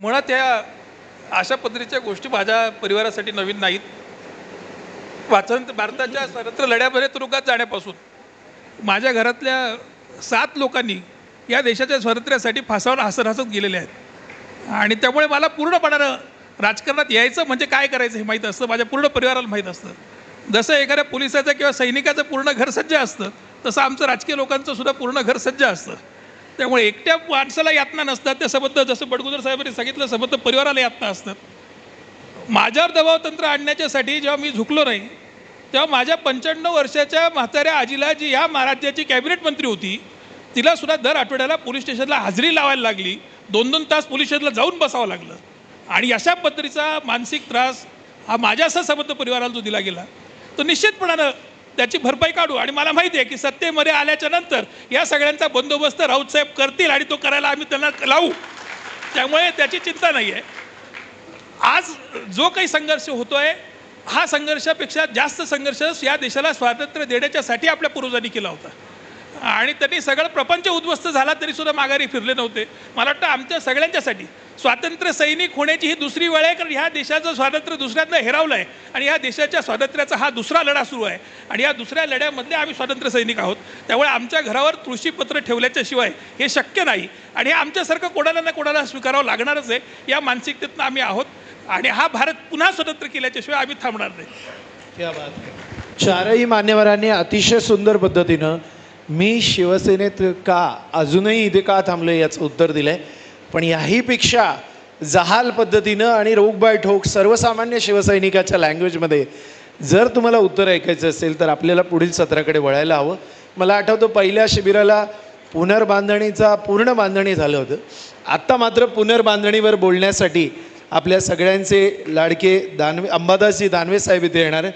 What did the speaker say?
मुळात त्या अशा पद्धतीच्या गोष्टी माझ्या परिवारासाठी नवीन नाहीत. वाचन भारताच्या स्वतंत्र लढ्यामध्ये तुरुंगात जाण्यापासून माझ्या घरातल्या सात लोकांनी या देशाच्या स्वातंत्र्यासाठी फासावर हसत हसत गेलेले आहेत. आणि त्यामुळे मला पूर्णपणानं राजकारणात यायचं म्हणजे काय करायचं हे माहीत असतं माझ्या पूर्ण परिवाराला माहीत असतं. जसं एखाद्या पोलिसाचं किंवा सैनिकाचं पूर्ण घर सज्ज असतं तसं आमचं राजकीय लोकांचं सुद्धा पूर्ण घर सज्ज असतं. त्यामुळे एकट्या माणसाला यातना नसतात. त्या संबंध जसं बडगुजर साहेबांनी सांगितलं संबंध परिवाराला यातना असतात. माझ्यावर दबाव तंत्र आणण्याच्यासाठी जेव्हा मी झुकलो नाही तेव्हा माझ्या पंच्याण्णव वर्षाच्या म्हाताऱ्या आजीला जी ह्या महाराज्याची कॅबिनेट मंत्री होती तिला सुद्धा दर आठवड्याला पोलीस स्टेशनला हजेरी लावायला लागली. दोन दोन तास पोलीस स्टेशनला जाऊन बसावं लागलं. आणि अशा पद्धतीचा मानसिक त्रास हा माझ्यासह सबंध परिवाराला जो दिला गेला तो निश्चितपणानं त्याची भरपाई काढू. आणि मला माहिती आहे की सत्तेमध्ये आल्याच्यानंतर या सगळ्यांचा बंदोबस्त राऊतसाहेब करतील आणि तो करायला आम्ही त्यांना लावू. त्यामुळे त्याची चिंता नाही आहे आज जो काही संघर्ष होतोय हा संघर्षापेक्षा जास्त संघर्ष या देशाला स्वातंत्र्य देण्याच्यासाठी आपल्या पूर्वजांनी केला होता. आणि त्यांनी सगळं प्रपंच उद्ध्वस्त झाला तरी सुद्धा माघारी फिरले नव्हते. मला वाटतं आमच्या सगळ्यांच्यासाठी स्वातंत्र्य सैनिक होण्याची ही दुसरी वेळ आहे कारण ह्या देशाचं स्वातंत्र्य दुसऱ्यांदा हेरावलं आहे. आणि ह्या देशाच्या स्वातंत्र्याचा हा दुसरा लढा सुरू आहे. आणि या दुसऱ्या लढ्यामधले आम्ही स्वातंत्र्य सैनिक आहोत. त्यामुळे आमच्या घरावर तुळशीपत्र ठेवल्याच्या शिवाय हे शक्य नाही. आणि हे आमच्यासारखं कोणाला ना कोणाला स्वीकारावं लागणारच आहे या मानसिकतेतनं आम्ही आहोत. आणि हा भारत पुन्हा स्वतंत्र केल्याच्याशिवाय आम्ही थांबणार नाही. बात चारही मान्यवरांनी अतिशय सुंदर पद्धतीनं मी शिवसेनेत का अजूनही इथे का थांबलो याचं उत्तर दिलं आहे पण याहीपेक्षा जहाल पद्धतीनं आणि रोग बाय ठोक सर्वसामान्य शिवसैनिकाच्या लँग्वेजमध्ये जर तुम्हाला उत्तर ऐकायचं असेल तर आपल्याला पुढील सत्राकडे वळायला हवं. मला आठवतं पहिल्या शिबिराला पुनर्बांधणीचा पूर्ण बांधणी झालं होतं. आत्ता मात्र पुनर्बांधणीवर बोलण्यासाठी आपल्या सगळ्यांचे लाडके दानवे अंबादासजी दानवे साहेब इथे येणार आहेत.